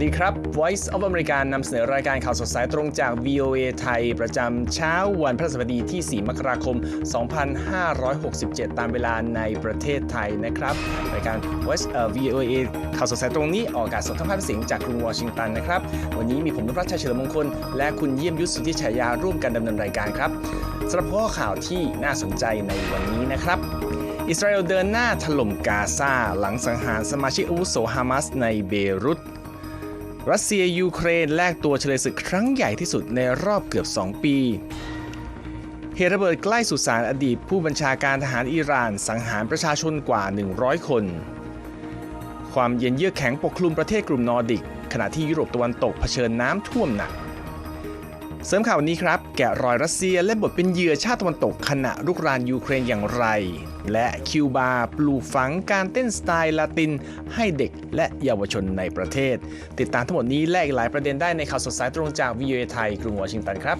สวัสดีครับ Voice of America นำเสนอรายการข่าวสดสายตรงจาก VOA ไทย ประจำเช้าวันพฤหัสบดีที่ 4 มกราคม 2567 ตามเวลาในประเทศไทยนะครับ รายการ Voice VOA ข่าวสดสายตรงนี้ออกอากาศสดทั้งภาพเสียงจากกรุงวอชิงตันนะครับ วันนี้มีผมนพรัชชัยเฉลิมมงคล และคุณเยี่ยมยุทธสุทธิฉายาร่วมกันดำเนินรายการครับสำหรับข้อข่าวที่น่าสนใจในวันนี้นะครับอิสราเอลเดินหน้าถล่มกาซาหลังสังหารสมาชิกอาวุโสฮามาสในเบรุต รัสเซียยูเครนแลกตัวเฉลยศึกครั้งใหญ่ที่สุดในรอบเกือบ 2 ปี เหตุระเบิดใกล้สุสานอดีตผู้บัญชาการทหารอิหร่านสังหารประชาชนกว่า 100 คน ความเย็นเยือกแข็งปกคลุมประเทศกลุ่มนอร์ดิก ขณะที่ยุโรปตะวันตกเผชิญน้ำท่วมหนัก เสริมข่าววันนี้ครับ แกะรอยรัสเซียและบทเป็นเหยื่อชาติตะวันตกขณะรุกรานยูเครนอย่างไร และคิวบาปลูกฝังการเต้นสไตล์ลาติน ให้เด็กและเยาวชนในประเทศ ติดตามทั้งหมดนี้และอีกหลายประเด็นได้ในข่าวสดสายตรงจากวิ o อไทยกรุงวอชิงตันครับ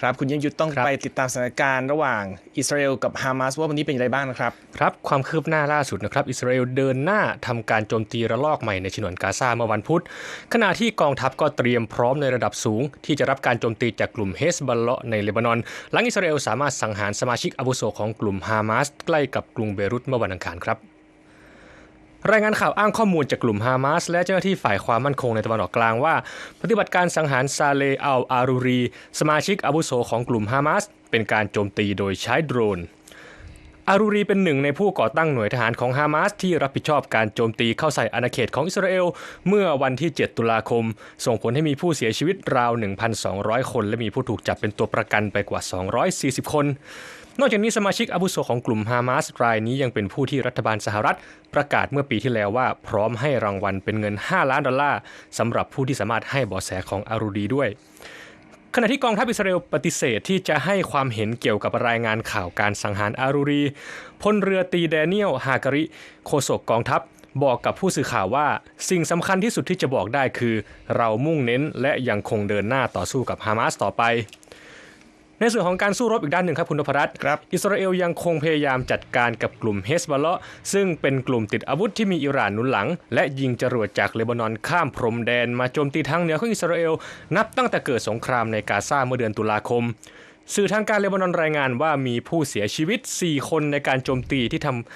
ครับคุณยังยุทธต้องครับไปติดตามสถานการณ์ระหว่างอิสราเอลกับฮามาสว่าวันนี้เป็นอย่างไรบ้างนะครับครับความคืบหน้าล่าสุดนะครับอิสราเอลเดินหน้าทำการโจมตีระลอกใหม่ในฉนวนกาซาเมื่อวันพุธขณะที่กองทัพก็เตรียมพร้อมในระดับสูง ที่จะรับการโจมตีจากกลุ่มเฮสบอลเลาะในเลบานอน หลังอิสราเอลสามารถสังหารสมาชิกอาวุโสของกลุ่มฮามาสใกล้กับกรุงเบรุตเมื่อวันอังคารครับ รายงานข่าวอ้างข้อมูลจากกลุ่มฮามาสและเจ้าหน้าที่ฝ่ายความมั่นคงในตะวันออกกลางว่า ปฏิบัติการสังหารซาเลอัลอารูรี สมาชิกอาวุโสของกลุ่มฮามาสเป็นการโจมตีโดยใช้โดรน อารูรีเป็นหนึ่งในผู้ก่อตั้งหน่วยทหารของฮามาสที่รับผิดชอบการโจมตีเข้าใส่อาณาเขตของอิสราเอล เมื่อวันที่ 7 ตุลาคม ส่งผลให้มีผู้เสียชีวิตราว 1,200 คน และมีผู้ถูกจับเป็นตัวประกันไปกว่า 240 คน นอกจากนี้สมาชิกอาวุโสของกลุ่มฮามาสรายนี้ยังเป็นผู้ที่รัฐบาลสหรัฐ ประกาศเมื่อปีที่แล้วว่า พร้อมให้รางวัลเป็นเงิน 5 ล้านดอลลาร์สำหรับผู้ที่สามารถให้เบาะแสของอารูรีด้วย ขณะที่กองทัพอิสราเอลปฏิเสธที่จะให้ความเห็นเกี่ยวกับรายงานข่าวการสังหารอารูรีพลเรือตีแดเนียลฮาการิโฆษกกองทัพบอกกับผู้สื่อข่าวว่าสิ่งสำคัญที่สุดที่จะบอกได้คือ เรามุ่งเน้นและยังคงเดินหน้าต่อสู้กับฮามาสต่อไป ในส่วนของการสู้รบอีกด้านหนึ่งครับคุณนพรัตน์ครับอิสราเอลยังคงพยายามจัดการกับกลุ่มเฮสบอลเลาะซึ่งเป็นกลุ่มติดอาวุธที่มีอิหร่านหนุนหลัง และยิงจรวดจากเลบานอนข้ามพรมแดน มาโจมตีทางเหนือของอิสราเอล นับตั้งแต่เกิดสงครามในกาซาเมื่อเดือนตุลาคมสื่อทางการเลบานอนรายงานว่ามีผู้เสียชีวิต 4 คนในการโจมตีที่ทำอ่า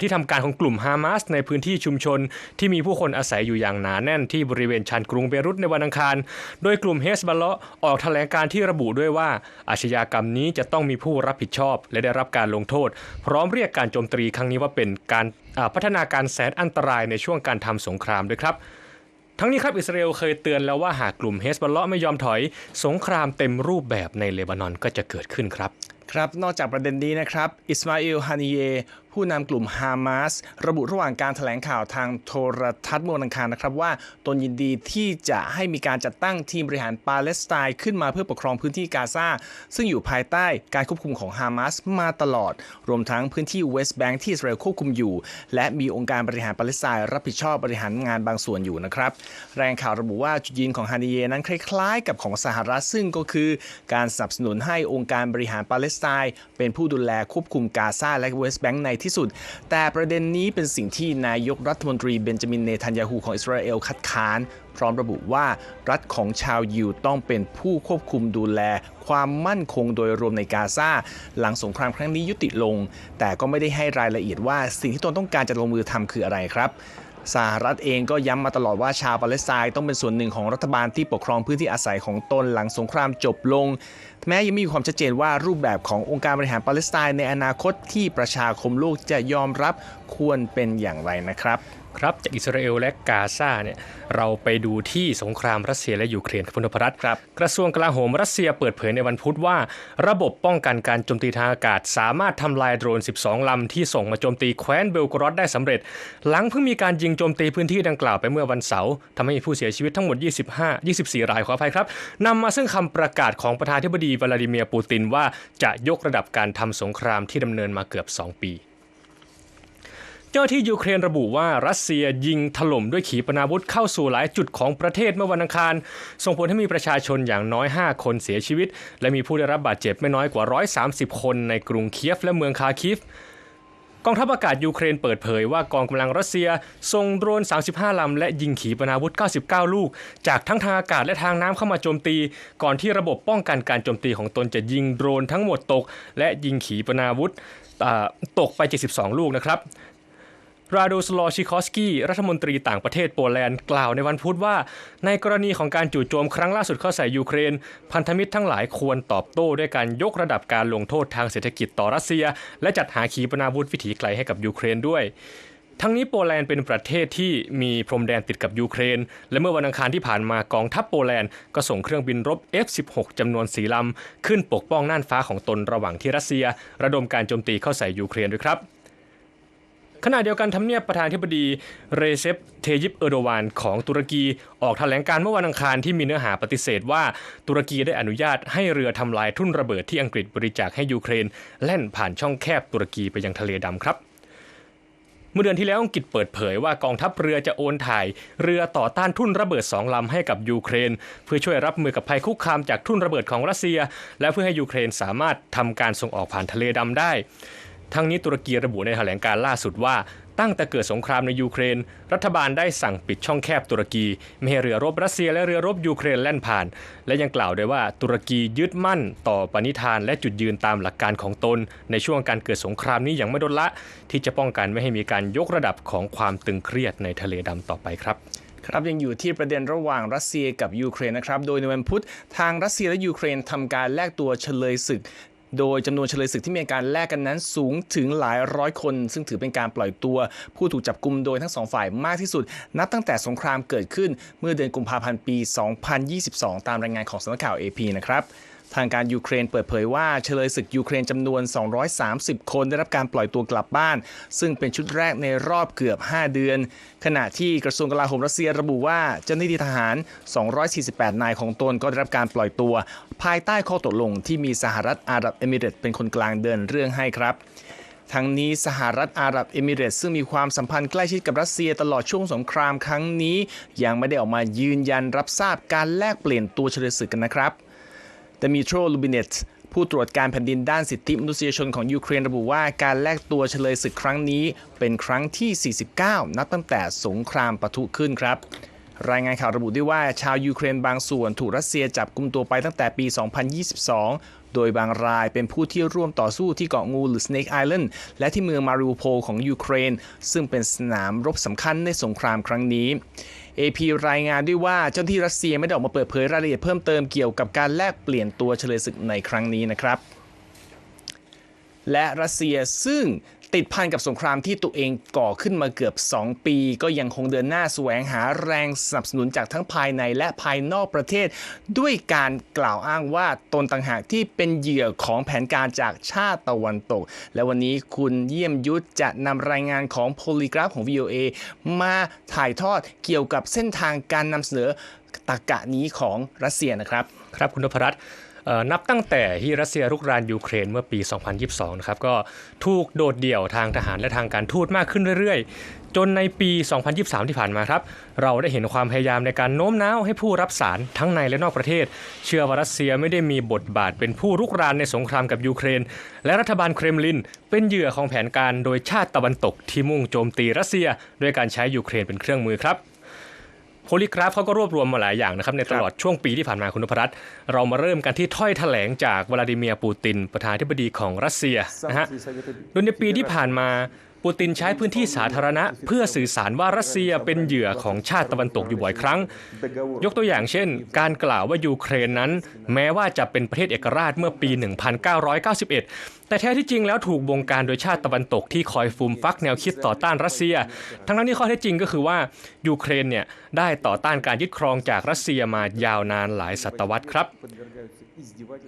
ที่ทำการของกลุ่มฮามาสในพื้นที่ชุมชน ที่มีผู้คนอาศัยอยู่อย่างหนาแน่นที่บริเวณชานกรุงเบรุตในวันอังคาร โดยกลุ่มเฮสบอลเลาะออกแถลงการที่ระบุด้วยว่าอาชญากรรมนี้จะต้องมีผู้รับผิดชอบ และได้รับการลงโทษ พร้อมเรียกการโจมตีครั้งนี้ว่าเป็นการพัฒนาการแสนอันตรายในช่วงการทำสงครามด้วยครับทั้งนี้ครับอิสราเอลเคยเตือนแล้วว่าหากกลุ่มเฮสบอลเลาะไม่ยอมถอย สงครามเต็มรูปแบบในเลบานอนก็จะเกิดขึ้นครับ ครับนอกจากประเด็นนี้นะครับอิสมาอิลฮานีเยผู้นำกลุ่มฮามาสระบุระหว่างการแถลงข่าวทางโทรทัศน์เมื่อวันอังคารนะครับ ว่าตนยินดีที่จะให้มีการจัดตั้งทีมบริหารปาเลสไตน์ขึ้นมาเพื่อปกครองพื้นที่กาซาซึ่งอยู่ภายใต้การควบคุมของฮามาสมาตลอด รวมทั้งพื้นที่เวสต์แบงค์ที่อิสราเอลควบคุมอยู่ และมีองค์การบริหารปาเลสไตน์รับผิดชอบบริหารงานบางส่วนอยู่นะครับแรงข่าวระบุว่าจุดยืนของฮานีเยนั้นคล้าย ๆ กับของสหรัฐซึ่งก็คือ การสนับสนุนให้องค์การบริหารปาเลสไตน์เป็นผู้ดูแลควบคุมกาซาและเวสต์แบงค์ในที่สุด แต่ประเด็นนี้เป็นสิ่งที่นายกรัฐมนตรีเบนจามินเนทันยาฮูของอิสราเอลคัดค้าน พร้อมระบุว่ารัฐของชาวยิวต้องเป็นผู้ควบคุมดูแล ความมั่นคงโดยรวมในกาซาหลังสงครามครั้งนี้ยุติลง แต่ก็ไม่ได้ให้รายละเอียดว่าสิ่งที่ตนต้องการจะลงมือทำคืออะไรครับ สหรัฐเองก็ย้ำมาตลอดว่าชาวปาเลสไตน์ต้องเป็นส่วนหนึ่งของรัฐบาลที่ปกครองพื้นที่อาศัยของตนหลังสงครามจบลง แม้ยังไม่มีความชัดเจนว่ารูปแบบขององค์การบริหารปาเลสไตน์ในอนาคตที่ประชาคมโลกจะยอมรับควรเป็นอย่างไรนะครับ ครับจากอิสราเอลและกาซาเนี่ยเราไปดูที่สงครามรัสเซียและยูเครนครับคุณนพรัตน์ครับ กระทรวงกลาโหมรัสเซียเปิดเผยในวันพุธว่า ระบบป้องกันการโจมตีทางอากาศ สามารถทำลายโดรน 12 ลำที่ส่งมาโจมตีแคว้นเบลกรอดได้สำเร็จ หลังเพิ่งมีการยิงโจมตีพื้นที่ดังกล่าวไปเมื่อวันเสาร์ทำให้มีผู้เสียชีวิตทั้งหมด 25 24 รายขออภัยครับนำมาซึ่งคำประกาศของประธานาธิบดีวลาดิเมียร์ปูตินว่าจะยกระดับการทำสงครามที่ดำเนินมาเกือบ 2 ปีเจ้าที่ยูเครนระบุว่ารัสเซียยิงถล่มด้วยขีปนาวุธเข้าสู่หลายจุดของประเทศเมื่อวันอังคาร ส่งผลให้มีประชาชนอย่างน้อย 5 คนเสียชีวิต และมีผู้ได้รับบาดเจ็บไม่น้อยกว่า 130 คนในกรุงเคียฟและเมืองคาคิฟกองทัพอากาศยูเครนเปิดเผยว่ากองกำลังรัสเซียส่งโดรน 35 ลำ และยิงขีปนาวุธ 99 ลูก จากทั้งทางอากาศและทางน้ำเข้ามาโจมตี ก่อนที่ระบบป้องกันการโจมตีของตนจะยิงโดรนทั้งหมดตก และยิงขีปนาวุธตกไป 72 ลูกนะครับ ราโดสลอชิคอสกี้รัฐมนตรีต่างประเทศโปแลนด์กล่าวในวันพุธว่า ในกรณีของการจู่โจมครั้งล่าสุดเข้าใส่ยูเครน พันธมิตรทั้งหลายควรตอบโต้ด้วยการยกระดับการลงโทษทางเศรษฐกิจต่อรัสเซีย และจัดหาขีปนาวุธวิถีไกลให้กับยูเครนด้วยทั้งนี้โปแลนด์เป็นประเทศที่มีพรมแดนติดกับยูเครน และเมื่อวันอังคารที่ผ่านมากองทัพโปแลนด์ก็ส่งเครื่องบินรบ F-16 จำนวนสีลำ ขึ้นปกป้องน่านฟ้าของตนระหว่างที่รัสเซีย ระดมการโจมตีเข้าใส่ยูเครนด้วยครับ ขณะเดียวกันทำเนียบประธานธิบดีเรเซปเทยิปเออโดวานของตุรกีออกแถลงการเมื่อวันอังคารที่มีเนื้อหาปฏิเสธว่าตุรกีได้อนุญาตให้เรือทำลายทุ่นระเบิดที่อังกฤษบริจาคให้ยูเครน แล่นผ่านช่องแคบตุรกีไปยังทะเลดำครับเมื่อเดือนที่แล้วอังกฤษเปิดเผยว่ากองทัพเรือจะโอนถ่าย เรือต่อต้านทุ่นระเบิดสองลำให้กับยูเครน เพื่อช่วยรับมือกับภัยคุกคามจากทุ่นระเบิดของรัสเซีย และเพื่อให้ยูเครนสามารถทำการส่งออกผ่านทะเลดำได้ ทั้งนี้ตุรกีระบุในแถลงการล่าสุดว่า ตั้งแต่เกิดสงครามในยูเครน รัฐบาลได้สั่งปิดช่องแคบตุรกีไม่ให้เรือรบรัสเซียและเรือรบยูเครนแล่นผ่าน และยังกล่าวด้วยว่าตุรกียึดมั่นต่อปณิธานและจุดยืนตามหลักการของตน ในช่วงการเกิดสงครามนี้อย่างไม่ลดละ ที่จะป้องกันไม่ให้มีการยกระดับของความตึงเครียดในทะเลดำต่อไปครับครับยังอยู่ที่ประเด็นระหว่างรัสเซียกับยูเครนนะครับ โดยในวันพุธทางรัสเซียและยูเครนทำการแลกตัวเฉลยศึก โดยจำนวนเฉลยศึกที่มีการแลกกันนั้นสูงถึงหลายร้อยคน ซึ่งถือเป็นการปล่อยตัว ผู้ถูกจับกลุมโดยทั้งสองฝ่ายมากที่สุด นับตั้งแต่สงครามเกิดขึ้นเมื่อเดือนกุมภาพันธ์ปี 2022 ตามรายงานของสำนักข่าว AP นะครับ ทางการยูเครนเปิดเผยว่าเฉลยศึกยูเครนจำนวน 230 คนได้รับการปล่อยตัวกลับบ้าน ซึ่งเป็นชุดแรกในรอบเกือบ 5 เดือน ขณะที่กระทรวงกลาโหมรัสเซียระบุว่าเจ้าหน้าที่ทหาร 248 นายของตนก็ได้รับการปล่อยตัว ภายใต้ข้อตกลงที่มีสหรัฐอาหรับเอมิเรตเป็นคนกลางเดินเรื่องให้ครับทั้งนี้สหรัฐอาหรับเอมิเรตซึ่งมีความสัมพันธ์ใกล้ชิดกับรัสเซียตลอดช่วงสงครามครั้งนี้ ยังไม่ได้ออกมายืนยันรับทราบการแลกเปลี่ยนตัวเฉลยศึกกันนะครับ ดมิโรลูบิเนตผู้ตรวจการแผ่นดินด้านสิทธิมนุษยชนของยูเครนระบุว่าการแลกตัวเฉลยศึกครั้งนี้เป็นครั้งที่ 49 นับตั้งแต่สงครามปะทุขึ้นครับ รายงานข่าวระบุด้วยว่าชาวยูเครนบางส่วนถูกรัสเซียจับกุมตัวไปตั้งแต่ปี 2022 โดยบางรายเป็นผู้ที่ร่วมต่อสู้ที่เกาะงูหรือ Snake Island และที่เมืองมาริ u โพของยูเครน ซึ่งเป็นสนามรบสำคัญในสงครามครั้งนี้ AP รายงานด้วยว่าเจ้าหน้าที่รัสเซียไม่ได้ออกมาเปิดเผยรายละเอียดเพิ่มเติมเกี่ยวกับการแลกเปลี่ยนตัวเฉลยศึกในครั้งนี้นะครับและรัสเซียซึ่ง ติดพันกับสงครามที่ตัวเองก่อขึ้นมาเกือบ 2 ปี ก็ยังคงเดินหน้าแสวงหาแรงสนับสนุนจากทั้งภายในและภายนอกประเทศ ด้วยการกล่าวอ้างว่าตนต่างหากที่เป็นเหยื่อของแผนการจากชาติตะวันตก และวันนี้คุณเยี่ยมยุทธจะนำรายงานของโพลีกราฟของ VOA มาถ่ายทอดเกี่ยวกับเส้นทางการนำเสนอตรกะนี้ของรัสเซียนะครับ ครับคุณนพรัตน์ นับตั้งแต่ที่รัสเซียรุกรานยูเครนเมื่อปี 2022 นะครับก็ถูกโดดเดี่ยวทางทหารและทางการทูตมากขึ้นเรื่อยๆ จนในปี 2023 ที่ผ่านมาครับ เราได้เห็นความพยายามในการโน้มน้าวให้ผู้รับสารทั้งในและนอกประเทศ เชื่อว่ารัสเซียไม่ได้มีบทบาทเป็นผู้รุกรานในสงครามกับยูเครน และรัฐบาลเครมลิน เป็นเหยื่อของแผนการโดยชาติตะวันตกที่มุ่งโจมตีรัสเซีย ด้วยการใช้ยูเครนเป็นเครื่องมือครับ โพลิกราฟเขาก็รวบรวมมาหลายอย่างนะครับในตลอดช่วงปีที่ผ่านมาคุณนพรัตน์เรามาเริ่มกันที่ถ้อยแถลงจากวลาดิเมียร์ปูติน ประธานาธิบดีของรัสเซียนะฮะโดยในปีที่ผ่านมา ปูตินใช้พื้นที่สาธารณะ เพื่อสื่อสารว่ารัสเซียเป็นเหยื่อของชาติตะวันตกอยู่บ่อยครั้ง ยกตัวอย่างเช่น การกล่าวว่ายูเครนนั้น แม้ว่าจะเป็นประเทศเอกราชเมื่อปี 1991 แต่แท้ที่จริงแล้วถูกบงการโดยชาติตะวันตกที่คอยฟูมฟักแนวคิดต่อต้านรัสเซีย ทั้งนั้นที่ข้อเท็จจริงก็คือว่ายูเครนเนี่ยได้ต่อต้านการยึดครองจากรัสเซียมายาวนานหลายศตวรรษครับ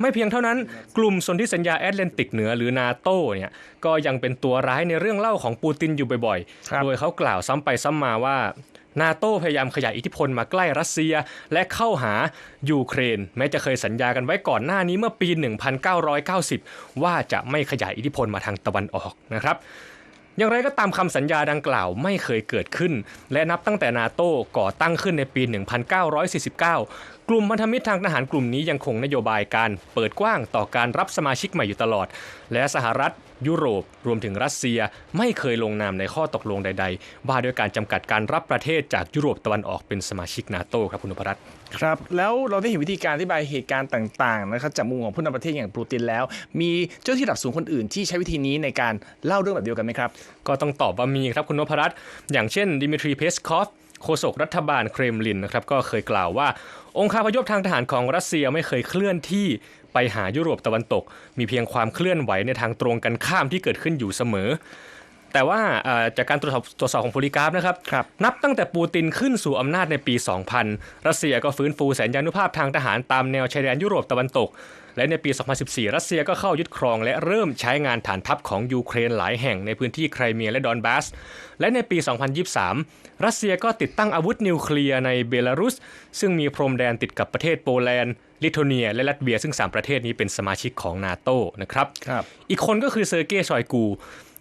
ไม่เพียงเท่านั้น กลุ่มสนธิสัญญาแอตแลนติกเหนือหรือนาโตเนี่ยก็ยังเป็นตัวร้ายในเรื่องเล่าของปูตินอยู่บ่อยครับๆโดยเขากล่าวซ้ำไปซ้ำมาว่านาโตพยายามขยายอิทธิพลมาใกล้รัสเซีย และเข้าหายูเครน แม้จะเคยสัญญากันไว้ก่อนหน้านี้เมื่อปี 1990 ว่าจะไม่ขยายอิทธิพลมาทางตะวันออกนะครับ อย่างไรก็ตามคำสัญญาดังกล่าวไม่เคยเกิดขึ้น และนับตั้งแต่นาโต้ก่อตั้งขึ้นในปี 1949 กลุ่มพันธมิตรทางทหารกลุ่มนี้ยังคงนโยบายการเปิดกว้างต่อการรับสมาชิกใหม่อยู่ตลอด และสหรัฐ ยุโรป รวมถึงรัสเซียไม่เคยลงนามในข้อตกลงใด ๆ ว่าด้วยการจำกัดการรับประเทศจากยุโรปตะวันออกเป็นสมาชิกนาโตครับคุณนพรัตน์ครับ แล้วเราได้เห็นวิธีการอธิบายเหตุการณ์ต่างๆนะครับจากมุมของผู้นำประเทศอย่างปูตินแล้ว มีเจ้าที่ระดับสูงคนอื่นที่ใช้วิธีนี้ในการเล่าเรื่องแบบเดียวกันไหมครับ ก็ต้องตอบว่ามีครับคุณนพรัตน์อย่างเช่นดิมิทรีเพสคอฟโฆษกรัฐบาลเครมลินนะครับก็เคยกล่าวว่า องค์คาพยพทางทหารของรัสเซียไม่เคยเคลื่อนที่ ไปหายุโรปตะวันตก มีเพียงความเคลื่อนไหวในทางตรงกันข้ามที่เกิดขึ้นอยู่เสมอ แต่ว่าเอ่อจากการตรวจสอบตรวจสอบของโพลิกราฟนะครับครับนับตั้งแต่ปูตินขึ้นสู่อำนาจในปี 2000 รัสเซียก็ฟื้นฟูแสนยานุภาพทางทหารตามแนวชายแดนยุโรปตะวันตกและในปี 2014 รัสเซียก็เข้ายึดครอง และเริ่มใช้งานฐานทัพของยูเครนหลายแห่งในพื้นที่ไครเมียและดอนบาส และในปี 2023 รัสเซียก็ติดตั้งอาวุธนิวเคลียร์ในเบลารุส ซึ่งมีพรมแดนติดกับประเทศโปแลนด์ ลิทัวเนีย และลัตเวีย ซึ่ง 3 ประเทศนี้เป็นสมาชิกของนาโตนะครับครับอีกคนก็คือเซอร์เกย์ชอยกู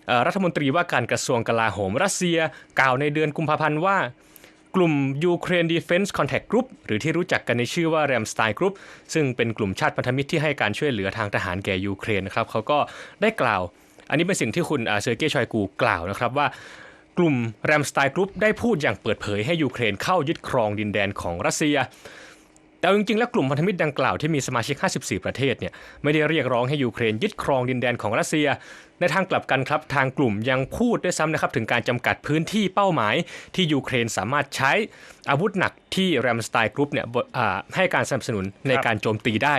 เอ่อรัฐมนตรีว่าการกระทรวงกลาโหมรัสเซีย กล่าวในเดือนกุมภาพันธ์ว่า กลุ่ม Ukraine Defense Contact Group หรือที่รู้จักกันในชื่อว่า Ramstein Group ซึ่งเป็นกลุ่มชาติพันธมิตรที่ให้การช่วยเหลือทางทหารแก่ยูเครนนะครับเขาก็ได้กล่าว อันนี้เป็นสิ่งที่คุณเซอร์เกย์ชอยกูกล่าวนะครับว่ากลุ่ม Ramstein Group ได้พูดอย่างเปิดเผยให้ยูเครนเข้ายึดครองดินแดนของรัสเซียแต่ เอาจริงๆ แล้วกลุ่มพันธมิตรดังกล่าวที่มีสมาชิก 54 ประเทศเนี่ยไม่ได้เรียกร้องให้ยูเครนยึดครองดินแดนของรัสเซีย ในทางกลับกันครับทางกลุ่มยังพูดด้วยซ้ำนะครับถึงการจำกัดพื้นที่เป้าหมาย ที่ยูเครนสามารถใช้อาวุธหนักที่แรมสไตน์กรุ๊ปเนี่ยบอ่าให้การสนับสนุนในการโจมตีได้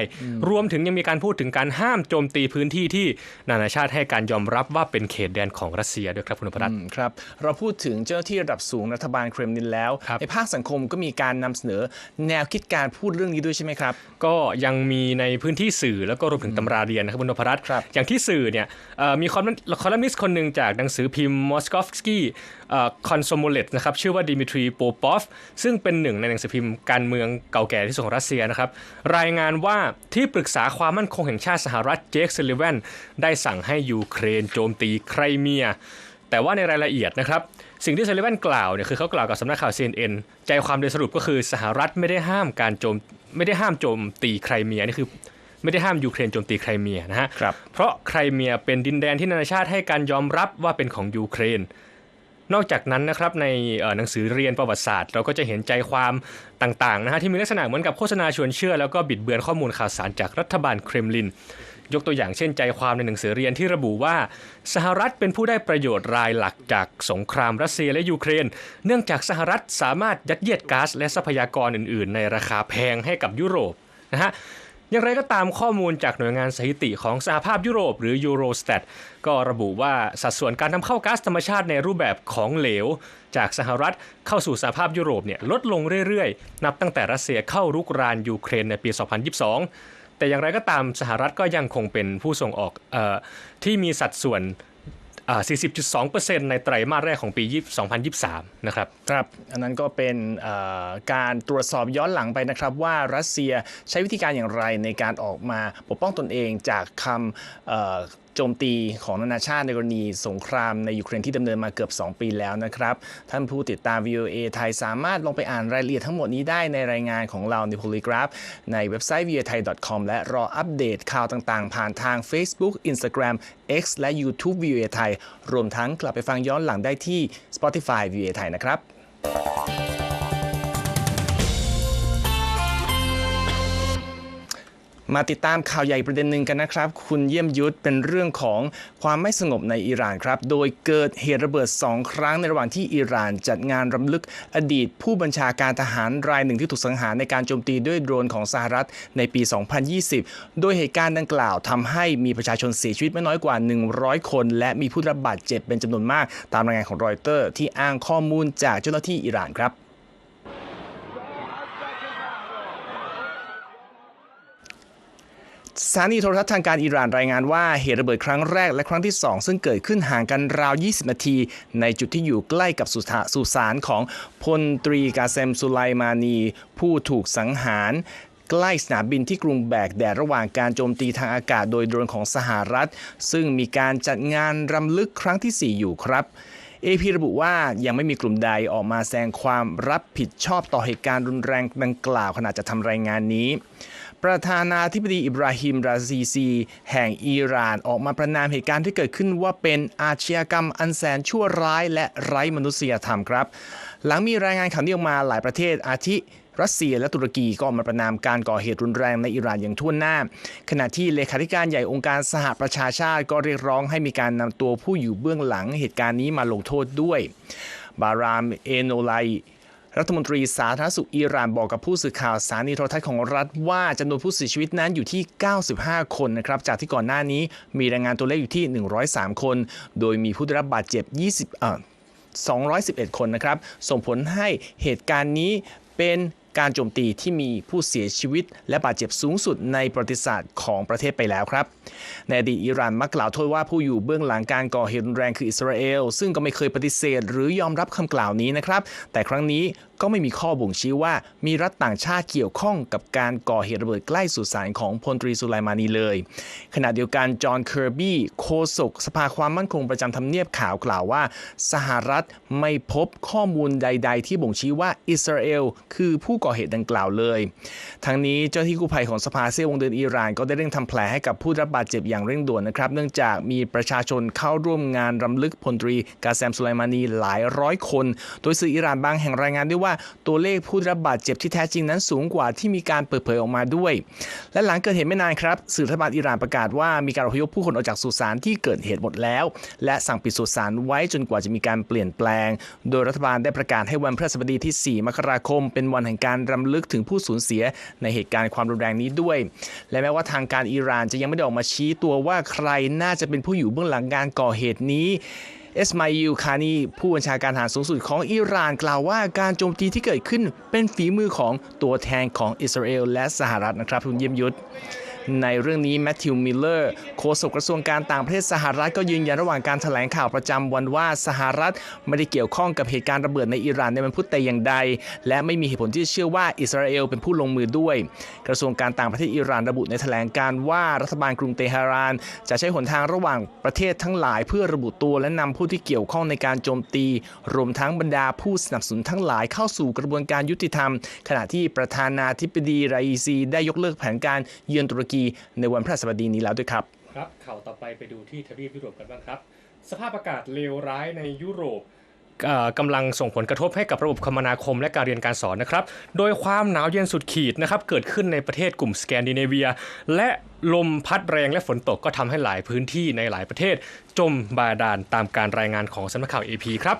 รวมถึงยังมีการพูดถึงการห้ามโจมตีพื้นที่ที่นานาชาติให้การยอมรับว่าเป็นเขตแดนของรัสเซียด้วยครับคุณนพรัตน์อืมครับเราพูดถึงเจ้าหน้าที่ระดับสูงรัฐบาลเครมลินแล้วครับในภาคสังคมก็มีการนำเสนอแนวคิดการพูดเรื่องนี้ด้วยใช่ไหมครับ ก็ยังมีในพื้นที่สื่อแล้วก็รวมถึงตำราเรียนนะครับคุณนพรัตน์ครับอย่างที่สื่อเนี่ยเอ่อมีคอลัมคอลัมนิสต์คนหนึ่งจากหนังสือพิมพ์มอสกอฟสกี้คอนโซโมเลตนะครับชื่อว่าดิมิทรีโปปอฟซึ่งเป็นหนึ่งในหนังสือพิมพ์การเมืองเก่าแก่ที่สุดของรัสเซียนะครับรายงานว่าที่ปรึกษาความมั่นคงแห่งชาติสหรัฐเจคซิลิแวนได้สั่งให้ยูเครนโจมตีไครเมีย แต่ว่าในรายละเอียดนะครับสิ่งที่เซเลเวนกล่าวเนี่ยคือเขากล่าวกับสำนักข่าว CNN ใจความโดยสรุปก็คือสหรัฐไม่ได้ห้ามการโจมไม่ได้ห้ามโจมตีไครเมียนี่คือ ไม่ได้ห้ามยูเครนโจมตีไครเมียนะฮะครับเพราะไครเมียเป็นดินแดนที่นานาชาติให้การยอมรับว่าเป็นของยูเครน นอกจากนั้นนะครับในเอ่อหนังสือเรียนประวัติศาสตร์ เราก็จะเห็นใจความต่างๆนะฮะที่มีลักษณะเหมือนกับโฆษณาชวนเชื่อ แล้วก็บิดเบือนข้อมูลข่าวสารจากรัฐบาลเครมลินยกตัวอย่างเช่นใจความในหนังสือเรียนที่ระบุว่า สหรัฐเป็นผู้ได้ประโยชน์รายหลักจากสงครามรัสเซียและยูเครน เนื่องจากสหรัฐสามารถยัดเยียดก๊าซและทรัพยากรอื่น ๆ ในราคาแพงให้กับยุโรปนะฮะ อย่างไรก็ตามข้อมูลจากหน่วยงานสถิติของสหภาพยุโรปหรือ Eurostat ก็ระบุว่าสัดส่วนการนำเข้าก๊าซธรรมชาติในรูปแบบของเหลว จากสหรัฐเข้าสู่สหภาพยุโรปเนี่ยลดลงเรื่อยๆ นับตั้งแต่รัสเซียเข้ารุกรานยูเครนในปี 2022 แต่อย่างไรก็ตามสหรัฐก็ยังคงเป็นผู้ส่งออกออที่มีสัดส่วน 40.2%ในไตรมาสแรกของปี 2023 นะครับ ครับ อันนั้นก็เป็นการตรวจสอบย้อนหลังไปนะครับ ว่ารัสเซียใช้วิธีการอย่างไรในการออกมาปกป้องตนเองจากคำ โจมตีของนานาชาติในกรณีสงครามในยูเครนที่ดำเนินมาเกือบ 2 ปีแล้วนะครับ ท่านผู้ติดตาม VOA ไทยสามารถลงไปอ่านรายละเอียดทั้งหมดนี้ได้ในรายงานของเราใน Polygraph ในเว็บไซต์ voa thai com และรออัปเดตข่าวต่างๆ ผ่านทาง Facebook Instagram X และ YouTube VOA ไทยรวมทั้งกลับไปฟังย้อนหลังได้ที่ Spotify VOA ไทยนะครับ มาติดตามข่าวใหญ่ประเด็นหนึ่งกันนะครับ คุณเยี่ยมยุทธเป็นเรื่องของความไม่สงบในอิหร่านครับ โดยเกิดเหตุระเบิด 2 ครั้งในระหว่างที่อิหร่านจัดงานรำลึกอดีต ผู้บัญชาการทหารรายหนึ่งที่ถูกสังหารในการโจมตีด้วยโดรนของสหรัฐในปี 2020 โดยเหตุการณ์ดังกล่าวทำให้มีประชาชนเสียชีวิตไม่น้อยกว่า 100 คน และมีผู้รับบาดเจ็บเป็นจำนวนมาก ตามรายงานของรอยเตอร์ ที่อ้างข้อมูลจากเจ้าหน้าที่อิหร่านครับ สถานีโทรทัศน์ทางการอิหร่านรายงานว่าเหตุระเบิดครั้งแรกและครั้งที่ 2 ซึ่งเกิดขึ้นห่างกันราว 20 นาที ในจุดที่อยู่ใกล้กับสุสานของพลตรีกาเซมสุไลมานี ผู้ถูกสังหารใกล้สนามบินที่กรุงแบกแดดระหว่างการโจมตีทางอากาศโดยโดรนของสหรัฐ ซึ่งมีการจัดงานรำลึกครั้งทีสี่4 อยู่ครับ AP ระบุว่ายังไม่มีกลุ่มใดออกมาแสดงความรับผิดชอบต่อเหตุการณ์รุนแรงดังกล่าวขณะจะทำรายงานนี้ ประธานาธิบดีอิบราฮิมราซีซี แห่งอิหร่านออกมาประนามเหตุการณ์ที่เกิดขึ้นว่าเป็นอาชญากรรมอันแสนชั่วร้ายและไร้มนุษยธรรมครับ หลังมีรายงานข่าวนี้ออกมาหลายประเทศอาทิรัสเซียและตุรกีก็ออกมาประนามการก่อเหตุรุนแรงในอิหร่านอย่างทั่วหน้า ขณะที่เลขาธิการใหญ่องค์การสหประชาชาติก็เรียกร้องให้มีการนำตัวผู้อยู่เบื้องหลังเหตุการณ์นี้มาลงโทษด้วย บารามเอโนไล รัฐมนตรีสาธารณสุขอิหร่านบอกกับผู้สื่อข่าวสถานีโทรทัศน์ของรัฐว่าจำนวนผู้เสียชีวิตนั้นอยู่ที่ 95 คนนะครับจากที่ก่อนหน้านี้มีรายงานตัวเลขอยู่ที่ 103 คน โดยมีผู้ได้รับบาดเจ็บ 20เอ่อ211 คนนะครับ ส่งผลให้เหตุการณ์นี้เป็นการโจมตีที่มีผู้เสียชีวิต และบาดเจ็บสูงสุดในประวัติศาสตร์ของประเทศไปแล้วครับ ในอดีตอิหร่านมักกล่าวโทษว่าผู้อยู่เบื้องหลังการก่อเหตุรุนแรงคืออิสราเอล ซึ่งก็ไม่เคยปฏิเสธหรือยอมรับคำกล่าวนี้นะครับ แต่ครั้งนี้ ก็ไม่มีข้อบ่งชี้ว่ามีรัฐต่างชาติเกี่ยวข้องกับการก่อเหตุระเบิดใกล้สุสานของพลตรีสุไลมานีเลย ขณะเดียวกันจอห์นเคอร์บี้โฆษกสภาความมั่นคงประจำทำเนียบข่าวกล่าวว่า สหรัฐไม่พบข้อมูลใด ๆ ที่บ่งชี้ว่าอิสราเอลคือผู้ก่อเหตุดังกล่าวเลย ทั้งนี้เจ้าที่กู้ภัยของสภาเซี่ยวงเดินอิหร่านก็ได้เร่งทำแผลให้กับผู้รับบาดเจ็บอย่างเร่งด่วนนะครับ เนื่องจากมีประชาชนเข้าร่วมงานรำลึกพลตรีกาแซมสุไลมานีหลายร้อยคน โดยสื่ออิหร่านบางแห่งรายงานด้วยว่าตัวเลขผู้ได้รับบาดเจ็บที่แท้จริงนั้นสูงกว่าที่มีการเปิดเผยออกมาด้วย และหลังเกิดเหตุไม่นานครับสื่อรัฐบาลอิหร่านประกาศว่ามีการอพยพผู้คนออกจากสุสานที่เกิดเหตุหมดแล้ว และสั่งปิดสุสานไว้จนกว่าจะมีการเปลี่ยนแปลง โดยรัฐบาลได้ประกาศให้วันพฤหัสบดีที่ 4 มกราคม เป็นวันแห่งการรำลึกถึงผู้สูญเสียในเหตุการณ์ความรุนแรงนี้ด้วย และแม้ว่าทางการอิหร่านจะยังไม่ได้ออกมาชี้ตัวว่าใครน่าจะเป็นผู้อยู่เบื้องหลังการก่อเหตุนี้ เอสมาอิลคานีผู้บัญชาการทหารสูงสุดของอิหร่านกล่าวว่าการโจมตีที่เกิดขึ้นเป็นฝีมือของตัวแทนของอิสราเอลและสหรัฐนะครับคุณเยี่ยมยุทธ ในเรื่องนี้แมทธิวมิลเลอร์โฆษกกระทรวงการต่างประเทศสหรัฐก็ยืนยันระหว่างการแถลงข่าวประจำวันว่าสหรัฐไม่ได้เกี่ยวข้องกับเหตุการณ์ระเบิดในอิหร่านในวันพุธแต่อย่างใด และไม่มีเหตุผลที่จะเชื่อว่าอิสราเอลเป็นผู้ลงมือด้วย กระทรวงการต่างประเทศอิหร่านระบุในแถลงการว่ารัฐบาลกรุงเตหะราน จะใช้หนทางระหว่างประเทศทั้งหลายเพื่อระบุตัวและนำผู้ที่เกี่ยวข้องในการโจมตี รวมทั้งบรรดาผู้สนับสนุนทั้งหลายเข้าสู่กระบวนการยุติธรรม ขณะที่ประธานาธิบดีไรซีได้ยกเลิกแผนการเยือนตุรกีในวันพฤหัสบดีนี้แล้วด้วยครับ ครับข่าวต่อไปไปดูที่ทวีปยุโรปกันบ้างครับ สภาพอากาศเลวร้ายในยุโรปกำลังส่งผลกระทบให้กับระบบคมนาคมและการเรียนการสอนนะครับ โดยความหนาวเย็นสุดขีดนะครับเกิดขึ้นในประเทศกลุ่มสแกนดิเนเวีย และลมพัดแรงและฝนตกก็ทำให้หลายพื้นที่ในหลายประเทศ จมบาดาลตามการรายงานของสำนักข่าว AP ครับ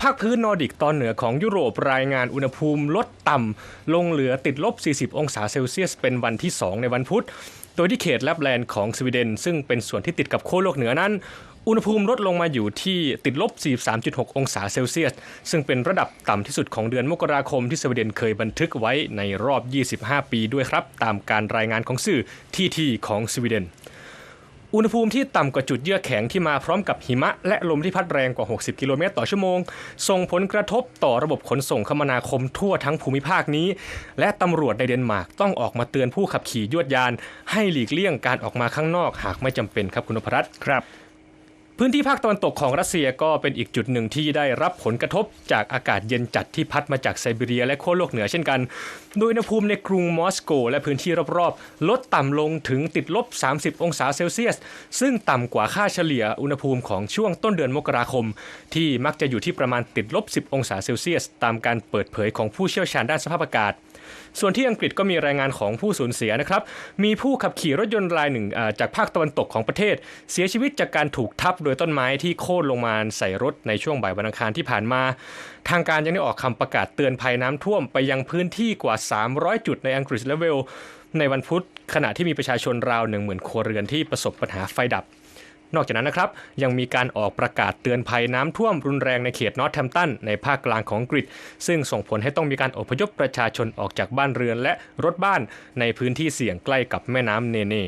ภาคพื้นนอร์ดิกตอนเหนือของยุโรปรายงานอุณหภูมิลดต่ำลงเหลือติดลบ 40 องศาเซลเซียส เป็นวันที่ 2 ในวันพุธ โดยที่เขตแลปแลนด์ของสวีเดน ซึ่งเป็นส่วนที่ติดกับโค้วโลกเหนือนั้น อุณหภูมิลดลงมาอยู่ที่ติดลบ 43.6 องศาเซลเซียส ซึ่งเป็นระดับต่ำที่สุดของเดือนมกราคมที่สวีเดนเคยบันทึกไว้ในรอบ 25 ปีด้วยครับ ตามการรายงานของสื่อทีทีของสวีเดน อุณหภูมิที่ต่ำกว่าจุดเยือกแข็งที่มาพร้อมกับหิมะ และลมที่พัดแรงกว่า 60 กิโลเมตรต่อชั่วโมง ส่งผลกระทบต่อระบบขนส่งคมนาคมทั่วทั้งภูมิภาคนี้ และตำรวจในเดนมาร์กต้องออกมาเตือนผู้ขับขี่ยวดยาน ให้หลีกเลี่ยงการออกมาข้างนอกหากไม่จำเป็นครับคุณนพรัตน์ครับ พื้นที่ภาคตะวันตกของรัสเซียก็เป็นอีกจุดหนึ่งที่ได้รับผลกระทบจากอากาศเย็นจัดที่พัดมาจากไซบีเรียและโค้วโลกเหนือเช่นกัน โดยอุณหภูมิในกรุงมอสโก และพื้นที่รอบๆ ลดต่ำลงถึงติดลบ 30 องศาเซลเซียส ซึ่งต่ำกว่าค่าเฉลี่ยอุณหภูมิของช่วงต้นเดือนมกราคม ที่มักจะอยู่ที่ประมาณติดลบ 10 องศาเซลเซียส ตามการเปิดเผยของผู้เชี่ยวชาญด้านสภาพอากาศ ส่วนที่อังกฤษก็มีรายงานของผู้สูญเสียนะครับ มีผู้ขับขี่รถยนต์รายหนึ่งจากภาคตะวันตกของประเทศ เสียชีวิตจากการถูกทับโดยต้นไม้ที่โค่นลงมาใส่รถในช่วงบ่ายวันอังคารที่ผ่านมา ทางการยังได้ออกคำประกาศเตือนภัยน้ำท่วมไปยังพื้นที่กว่า 300 จุดในอังกฤษและเวลส์ในวันพุธขณะที่มีประชาชนราว10,000 ครัวเรือนที่ประสบปัญหาไฟดับ นอกจากนั้นนะครับยังมีการออกประกาศเตือนภัยน้ำท่วมรุนแรงในเขตนอร์ทแฮมตันในภาคกลางของอังกฤษ ซึ่งส่งผลให้ต้องมีการอพยพประชาชนออกจากบ้านเรือนและรถบ้านในพื้นที่เสี่ยงใกล้กับแม่น้ำเนเน่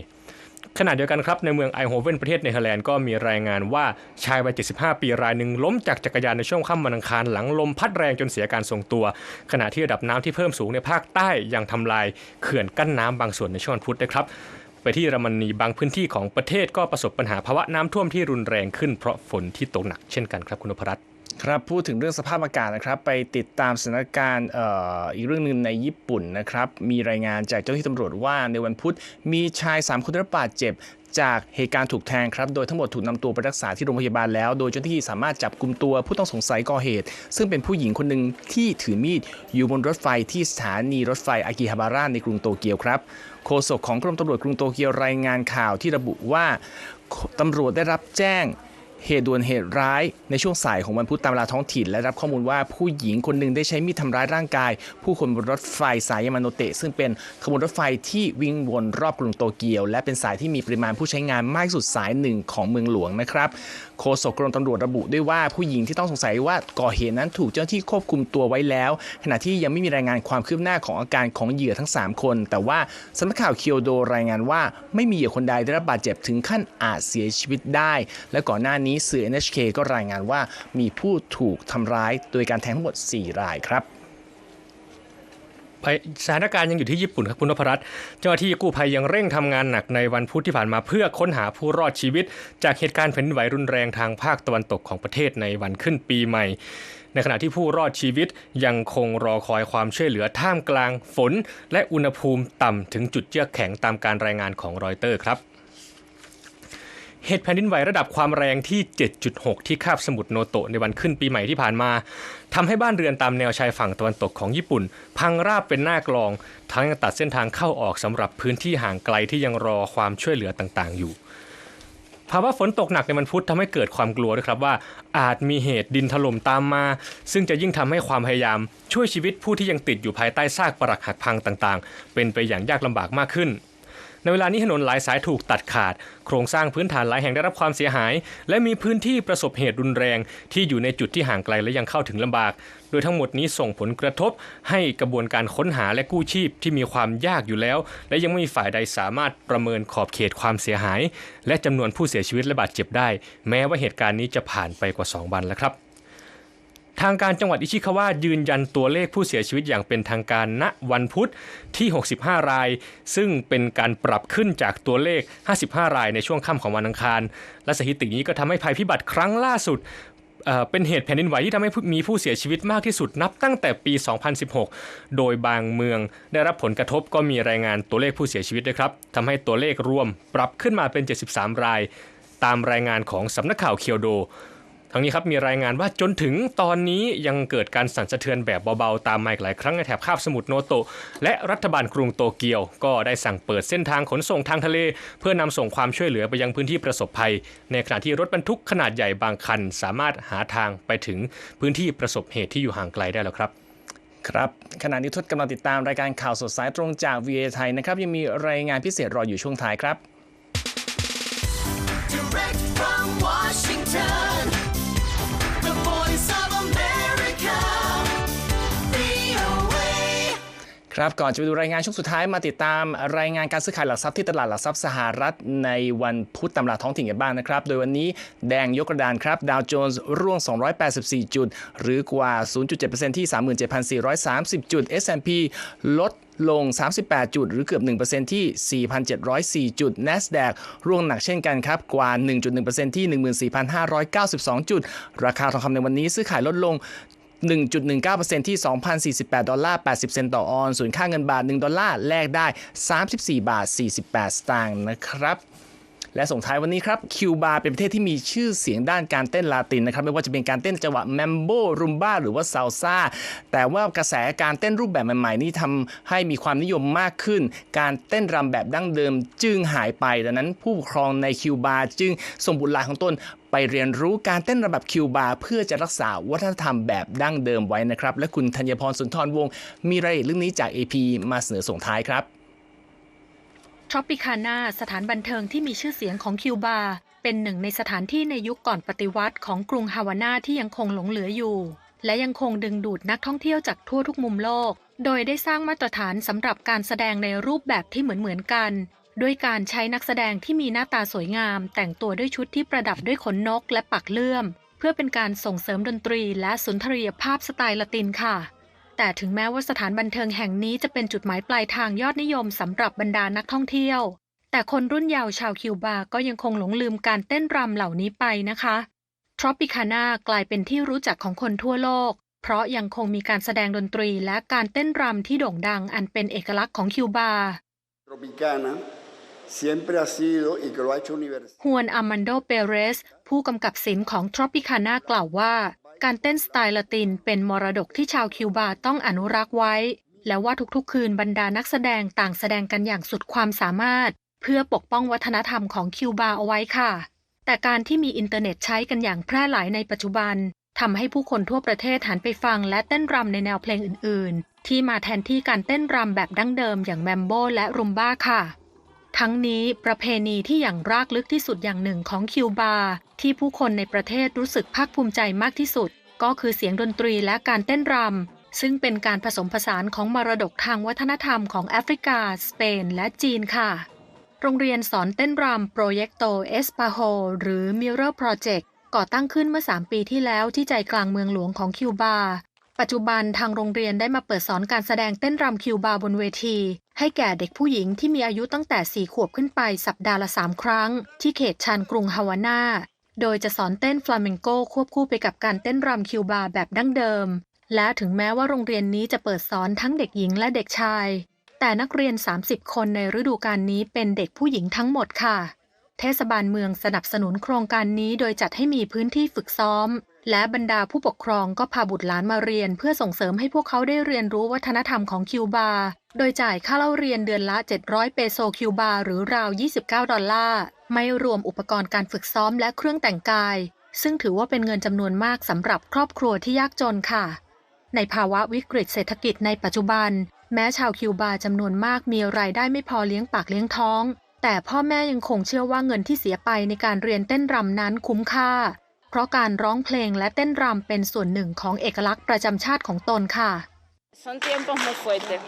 ขณะเดียวกันครับในเมืองไอโฮเวนประเทศเนเธอร์แลนด์ก็มีรายงานว่าชายวัย 75 ปีรายหนึ่งล้มจากจักรยานในช่วงค่ำวันอังคารหลังลมพัดแรงจนเสียการทรงตัว ขณะที่ระดับน้ำที่เพิ่มสูงในภาคใต้ยังทำลายเขื่อนกั้นน้ำบางส่วนในช่วงวันพุธนะครับ ไปที่เยอรมนีบางพื้นที่ของประเทศก็ประสบปัญหาภาวะน้ำท่วมที่รุนแรงขึ้นเพราะฝนที่ตกหนักเช่นกันครับคุณนพรัตน์ครับพูดถึงเรื่องสภาพอากาศนะครับ ไปติดตามสถานการณ์อ,อีกเรื่องหนึ่งในญี่ปุ่นนะครับ มีรายงานจากเจ้าหน้าที่ตำรวจว่าในวันพุธมีชาย 3 คนได้รับบาดเจ็บจากเหตุการณ์ถูกแทงครับ โดยทั้งหมดถูกนำตัวไปรักษาที่โรงพยาบาลแล้ว โดยเจ้าหน้าที่สามารถจับกลุ่มตัวผู้ต้องสงสัยก่อเหตุ ซึ่งเป็นผู้หญิงคนหนึ่งที่ถือมีดอยู่บนรถไฟที่สถานีรถไฟอากิฮาบาระในกรุงโตเกียวครับ โฆษกของกรมตำรวจกรุงโตเกียวรายงานข่าวที่ระบุว่าตำรวจได้รับแจ้ง เหตุด่วนเหตุร้ายในช่วงสายของวันพุธตามเวลาท้องถิ่น และรับข้อมูลว่าผู้หญิงคนหนึ่งได้ใช้มีดทำร้ายร่างกาย ผู้คนบนรถไฟสายยามาโนเตะซึ่งเป็นขบวนรถไฟที่วิ่งวนรอบกรุงโตเกียว และเป็นสายที่มีปริมาณผู้ใช้งานมากที่สุดสายหนึ่งของเมืองหลวงนะครับโฆษกกรมตำรวจระบุด้วยว่าผู้หญิงที่ต้องสงสัยว่าก่อเหตุนั้นถูกเจ้าหน้าที่ควบคุมตัวไว้แล้ว ขณะที่ยังไม่มีรายงานความคืบหน้าของอาการของเหยื่อทั้ง 3 คน แต่ว่าสำนักข่าวเคียวโดรายงานว่า ไม่มีเหยื่อคนใดได้รับบาดเจ็บถึงขั้นอาจเสียชีวิตได้ และก่อนหน้านี้สื่อ NHK ก็รายงานว่ามีผู้ถูกทำร้ายโดยการแทงทั้งหมด 4 รายครับสถานการณ์ยังอยู่ที่ญี่ปุ่นครับคุณนพรัตน์เจ้าหน้าที่กู้ภัยยังเร่งทำงานหนักในวันพุธที่ผ่านมาเพื่อค้นหาผู้รอดชีวิต จากเหตุการณ์แผ่นดินไหวรุนแรงทางภาคตะวันตกของประเทศในวันขึ้นปีใหม่ ในขณะที่ผู้รอดชีวิตยังคงรอคอยความช่วยเหลือท่ามกลางฝน และอุณหภูมิต่ำถึงจุดเยือกแข็งตามการรายงานของรอยเตอร์ครับ เหตุแผ่นดินไหวระดับความแรงที่ 7.6 ที่คาบสมุทรโนโตะในวันขึ้นปีใหม่ที่ผ่านมาทำให้บ้านเรือนตามแนวชายฝั่งตะวันตกของญี่ปุ่น พังราบเป็นหน้ากลอง ทั้งยังตัดเส้นทางเข้าออกสำหรับพื้นที่ห่างไกลที่ยังรอความช่วยเหลือต่างๆ อยู่ภาวะฝนตกหนักในวันพุธทำให้เกิดความกลัวด้วยครับว่า อาจมีเหตุดินถล่มตามมา ซึ่งจะยิ่งทำให้ความพยายาม ช่วยชีวิตผู้ที่ยังติดอยู่ภายใต้ซากปรักหักพังต่างๆ เป็นไปอย่างยากลำบากมากขึ้น ในเวลานี้ถนนหลายสายถูกตัดขาด โครงสร้างพื้นฐานหลายแห่งได้รับความเสียหาย และมีพื้นที่ประสบเหตุรุนแรง ที่อยู่ในจุดที่ห่างไกลและยังเข้าถึงลำบาก โดยทั้งหมดนี้ส่งผลกระทบ ให้กระบวนการค้นหาและกู้ชีพที่มีความยากอยู่แล้ว และยังไม่มีฝ่ายใดสามารถประเมินขอบเขตความเสียหาย และจำนวนผู้เสียชีวิตและบาดเจ็บได้ แม้ว่าเหตุการณ์นี้จะผ่านไปกว่า 2 วันแล้วครับ ทางการจังหวัดอิชิคาวะยืนยันตัวเลขผู้เสียชีวิตอย่างเป็นทางการณวันพุธที่ 65 ราย ซึ่งเป็นการปรับขึ้นจากตัวเลข 55 รายในช่วงค่ำของวันอังคาร และสถิตินี้ก็ทำให้ภัยพิบัติครั้งล่าสุดเอ่อเป็นเหตุแผ่นดินไหวที่ทำให้มีผู้เสียชีวิตมากที่สุดนับตั้งแต่ปี 2016 โดยบางเมืองได้รับผลกระทบก็มีรายงานตัวเลขผู้เสียชีวิตด้วยครับทำให้ตัวเลขรวมปรับขึ้นมาเป็น 73 ราย ตามรายงานของสำนักข่าวเคียวโด ทั้งนี้ครับมีรายงานว่าจนถึงตอนนี้ยังเกิดการสั่นสะเทือนแบบเบาๆ ตามมาอีกหลายครั้งในแถบคาบสมุทรโนโตะและรัฐบาลกรุงโตเกียว ก็ได้สั่งเปิดเส้นทางขนส่งทางทะเล เพื่อนำส่งความช่วยเหลือไปยังพื้นที่ประสบภัย ในขณะที่รถบรรทุกขนาดใหญ่บางคัน สามารถหาทางไปถึงพื้นที่ประสบเหตุที่อยู่ห่างไกลได้แล้วครับครับขณะนี้ทศกำลังติดตามรายการข่าวสดสายตรงจาก VA ไทยนะครับยังมีรายงานพิเศษรออยู่ช่วงท้ายครับ Direct from Washington, ครับก่อนจะไปดูรายงานช่วงสุดท้ายมาติดตามรายงานการซื้อขายหลักทรัพย์ที่ตลาดหลักทรัพย์สหรัฐในวันพุธตำราท้องถิ่นกันบ้างนะครับ โดยวันนี้แดงยกกระดานครับดาวโจนส์ร่วง 284 จุด หรือกว่า 0.7%ที่ 37,430 จุด S&P ลดลง 38 จุด หรือเกือบ 1%ที่ 4,704 จุด NASDAQ ร่วงหนักเช่นกันครับ กว่า 1.1%ที่ 14,592 จุด ราคาทองคำในวันนี้ซื้อขายลดลง 1.19%ที่ 2,048 ดอลลาร์ 80 เซนต์ต่อออนซ์ส่วนค่าเงินบาท 1 ดอลลาร์ แลกได้ 34 บาท 48 สตางค์นะครับและส่งท้ายวันนี้ครับคิวบาเป็นประเทศที่มีชื่อเสียงด้านการเต้นลาตินนะครับไม่ว่าจะเป็นการเต้นจังหวะแมมโบรุมบ้าหรือว่าซาลซาแต่ว่ากระแสการเต้นรูปแบบใหม่ๆ นี่ทำให้มีความนิยมมากขึ้น การเต้นรำแบบดั้งเดิมจึงหายไปดังนั้นผู้ปกครองในคิวบาจึงส่งบุตรหลานของตน ไปเรียนรู้การเต้นระดับคิวบาเพื่อจะรักษาวัฒนธรรมแบบดั้งเดิมไว้นะครับ และคุณธัญพรสุนทรวงศ์มีรายละเอียดเรื่องนี้จาก AP มาเสนอส่งท้ายครับทรอปิคาน่าสถานบันเทิงที่มีชื่อเสียงของคิวบา เป็นหนึ่งในสถานที่ในยุคก่อนปฏิวัติของกรุงฮาวาน่าที่ยังคงหลงเหลืออยู่ และยังคงดึงดูดนักท่องเที่ยวจากทั่วทุกมุมโลก โดยได้สร้างมาตรฐานสำหรับการแสดงในรูปแบบที่เหมือนๆกัน ด้วยการใช้นักแสดงที่มีหน้าตาสวยงาม แต่งตัวด้วยชุดที่ประดับด้วยขนนกและปักเลื่อม เพื่อเป็นการส่งเสริมดนตรีและสุนทรียภาพสไตล์ละตินค่ะ แต่ถึงแม้ว่าสถานบันเทิงแห่งนี้จะเป็นจุดหมายปลายทางยอดนิยมสำหรับบรรดานักท่องเที่ยว แต่คนรุ่นเยาว์ชาวคิวบาก็ยังคงหลงลืมการเต้นรำเหล่านี้ไปนะคะ Tropicana กลายเป็นที่รู้จักของคนทั่วโลก เพราะยังคงมีการแสดงดนตรีและการเต้นรำที่โด่งดังอันเป็นเอกลักษณ์ของคิวบา Tropicana ฮวนอามันโด เปเรส ผู้กำกับศิลป์ของ Tropicana กล่าวว่า การเต้นสไตล์ละตินเป็นมรดกที่ชาวคิวบาต้องอนุรักษ์ไว้ และว่าทุกๆ คืนบรรดานักแสดงต่างแสดงกันอย่างสุดความสามารถ เพื่อปกป้องวัฒนธรรมของคิวบาเอาไว้ค่ะ แต่การที่มีอินเทอร์เน็ตใช้กันอย่างแพร่หลายในปัจจุบันทำให้ผู้คนทั่วประเทศหันไปฟังและเต้นรำในแนวเพลงอื่น ๆ ที่มาแทนที่การเต้นรำแบบดั้งเดิมอย่างแมมโบและรุมบ้าค่ะ ทั้งนี้ประเพณีที่อย่างรากลึกที่สุดอย่างหนึ่งของคิวบา ที่ผู้คนในประเทศรู้สึกภาคภูมิใจมากที่สุด ก็คือเสียงดนตรีและการเต้นรำซึ่งเป็นการผสมผสานของมรดกทางวัฒนธรรมของแอฟริกา สเปน และจีนค่ะ โรงเรียนสอนเต้นรำโปรเจกโตเอสปาโฮหรือ Mirror Project ก่อตั้งขึ้นเมื่อ 3 ปีที่แล้วที่ใจกลางเมืองหลวงของคิวบา ปัจจุบันทางโรงเรียนได้มาเปิดสอนการแสดงเต้นรำคิวบาบนเวที ให้แก่เด็กผู้หญิงที่มีอายุตั้งแต่ 4 ขวบขึ้นไปสัปดาห์ละ 3 ครั้ง ที่เขตชานกรุงฮาวาน่า โดยจะสอนเต้นฟลาเมงโกควบคู่ไปกับการเต้นรำคิวบาแบบดั้งเดิม และถึงแม้ว่าโรงเรียนนี้จะเปิดสอนทั้งเด็กหญิงและเด็กชาย แต่นักเรียน 30 คนในฤดูกาลนี้เป็นเด็กผู้หญิงทั้งหมดค่ะ เทศบาลเมืองสนับสนุนโครงการนี้โดยจัดให้มีพื้นที่ฝึกซ้อม และบรรดาผู้ปกครองก็พาบุตรหลานมาเรียน เพื่อส่งเสริมให้พวกเขาได้เรียนรู้วัฒนธรรมของคิวบา โดยจ่ายค่าเล่าเรียนเดือนละ 700 เปโซคิวบาหรือราว 29 ดอลลาร์ ไม่รวมอุปกรณ์การฝึกซ้อมและเครื่องแต่งกาย ซึ่งถือว่าเป็นเงินจำนวนมากสำหรับครอบครัวที่ยากจนค่ะ ในภาวะวิกฤตเศรษฐกิจในปัจจุบัน แม้ชาวคิวบาจำนวนมากมีรายได้ไม่พอเลี้ยงปากเลี้ยงท้อง แต่พ่อแม่ยังคงเชื่อว่าเงินที่เสียไปในการเรียนเต้นรำนั้นคุ้มค่า เพราะการร้องเพลงและเต้นรำเป็นส่วนหนึ่งของเอกลักษณ์ประจำชาติของตนค่ะ Son tiempos muy fuertes,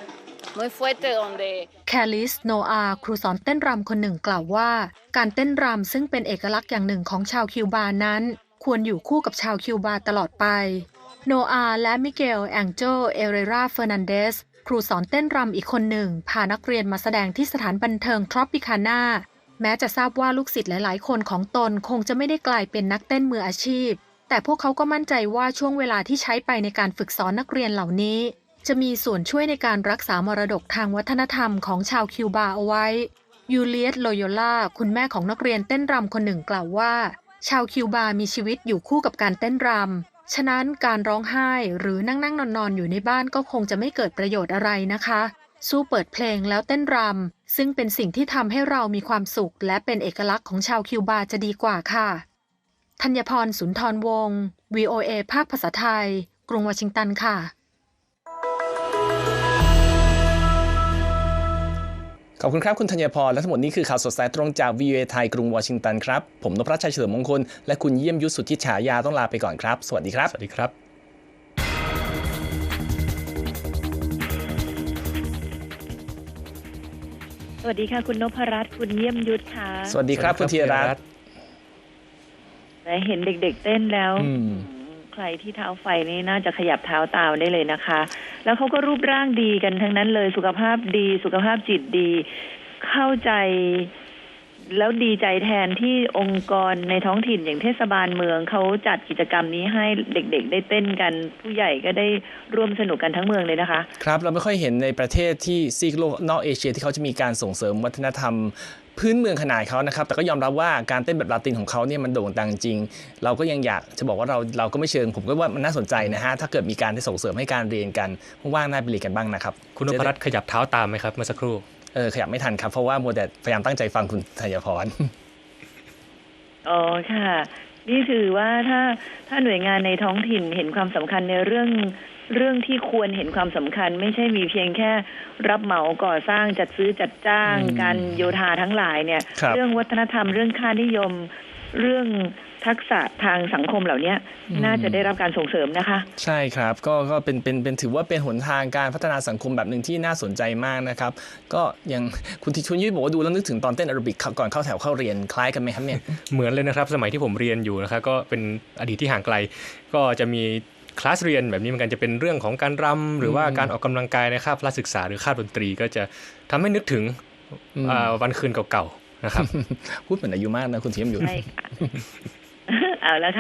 muy fuertes donde แคลิสโนอาครูสอนเต้นรำคนหนึ่งกล่าวว่า การเต้นรำซึ่งเป็นเอกลักษณ์อย่างหนึ่งของชาวคิวบานั้น ควรอยู่คู่กับชาวคิวบาตลอดไป โนอาและมิเกลแองโจเอเรราเฟอร์นันเดสครูสอนเต้นรำอีกคนหนึ่ง พานักเรียนมาแสดงที่สถานบันเทิงทรอปิคาน่า แม้จะทราบว่าลูกศิษย์หลาย ๆ คนของตนคงจะไม่ได้กลายเป็นนักเต้นมืออาชีพ แต่พวกเขาก็มั่นใจว่าช่วงเวลาที่ใช้ไปในการฝึกสอนนักเรียนเหล่านี้ จะมีส่วนช่วยในการรักษามรดกทางวัฒนธรรมของชาวคิวบาเอาไว้ยูเลียตโลโยล่าคุณแม่ของนักเรียนเต้นรำคนหนึ่งกล่าวว่า ชาวคิวบามีชีวิตอยู่คู่กับการเต้นรำฉะนั้นการร้องไห้หรือนั่งนั่งนอนนอนอยู่ในบ้านก็คงจะไม่เกิดประโยชน์อะไรนะคะ สู้เปิดเพลงแล้วเต้นรำ ซึ่งเป็นสิ่งที่ทำให้เรามีความสุข และเป็นเอกลักษณ์ของชาวคิวบาจะดีกว่าค่ะ ธัญพรสุนทรวงศ์ VOA ภาคภาษาไทย กรุงวอชิงตันค่ะขอบคุณครับ คุณธัญพร และทั้งหมดนี้คือข่าวสดสายตรงจาก VOA ไทยกรุงวอชิงตันครับ ผมนพรัชชัยเฉลิมมงคล และคุณเยี่ยมยุทธสุทธิฉายาต้องลาไปก่อนครับ สวัสดีครับ สวัสดีครับ สวัสดีค่ะ คุณนพรัตน์คุณเยี่ยมยุทธค่ะสวัสดีครับคุณธีรรัตน์แต่เห็นเด็กๆเต้นแล้วอืมใครที่เท้าไฟนี่น่าจะขยับเท้าตามได้เลยนะคะ แล้วเขาก็รูปร่างดีกันทั้งนั้นเลยสุขภาพดี สุขภาพจิตดี เข้าใจ แล้วดีใจแทนที่องค์กรในท้องถิ่นอย่างเทศบาลเมืองเขาจัดกิจกรรมนี้ให้เด็กๆ ได้เต้นกันผู้ใหญ่ก็ได้ร่วมสนุกกันทั้งเมืองเลยนะคะ ครับเราไม่ค่อยเห็นในประเทศที่ซีกโลกนอกเอเชีย ที่เขาจะมีการส่งเสริมวัฒนธรรมพื้นเมืองขนาดเขานะครับ แต่ก็ยอมรับว่าการเต้นแบบลาตินของเขาเนี่ยมันโด่งดังจริง เราก็ยังอยากจะบอกว่าเราเราก็ไม่เชิง ผมก็ว่ามันน่าสนใจนะฮะ ถ้าเกิดมีการที่ส่งเสริมให้การเรียนกันว่างๆน่าไปเรียนกันบ้างนะครับ คุณนพรัตน์ขยับเท้าตามไหมครับเมื่อสักครู่ เออขยับไม่ทันครับ เพราะว่ามัวแต่พยายามตั้งใจฟังคุณธัญพรอ๋อค่ะ นี่ถือว่าถ้าถ้าหน่วยงานในท้องถิ่นเห็นความสำคัญในเรื่องเรื่องที่ควรเห็นความสำคัญ ไม่ใช่มีเพียงแค่ รับเหมาก่อสร้างจัดซื้อจัดจ้างอืมการโยธาทั้งหลายเนี่ยครับเรื่องวัฒนธรรมเรื่องค่านิยม เรื่อง ทักษะทางสังคมเหล่านี้น่าจะได้รับการส่งเสริมนะคะ ใช่ครับก็ก็เป็นเป็นเป็นถือว่าเป็นหนทางการพัฒนาสังคมแบบหนึ่งที่น่าสนใจมากนะครับ ก็ยังคุณทิชุนยุ้ยบอกว่าดูแล้วนึกถึงตอนเต้นแอโรบิกก่อนเข้าแถวเข้าเรียนคล้ายกันไหมครับเนี่ยเหมือนเลยนะครับ สมัยที่ผมเรียนอยู่นะครับก็เป็นอดีตที่ห่างไกล ก็จะมีคลาสเรียนแบบนี้เหมือนกันจะเป็นเรื่องของการรำหรือว่าการออกกำลังกายในคาบพละศึกษาหรือคาบดนตรี ก็จะทำให้นึกถึงอืมอ่าวันคืนเก่าๆนะครับพูดเหมือนอายุมากนะคุณเทียมอยู่ใช่ค่ะ เอาแล้วค่ะ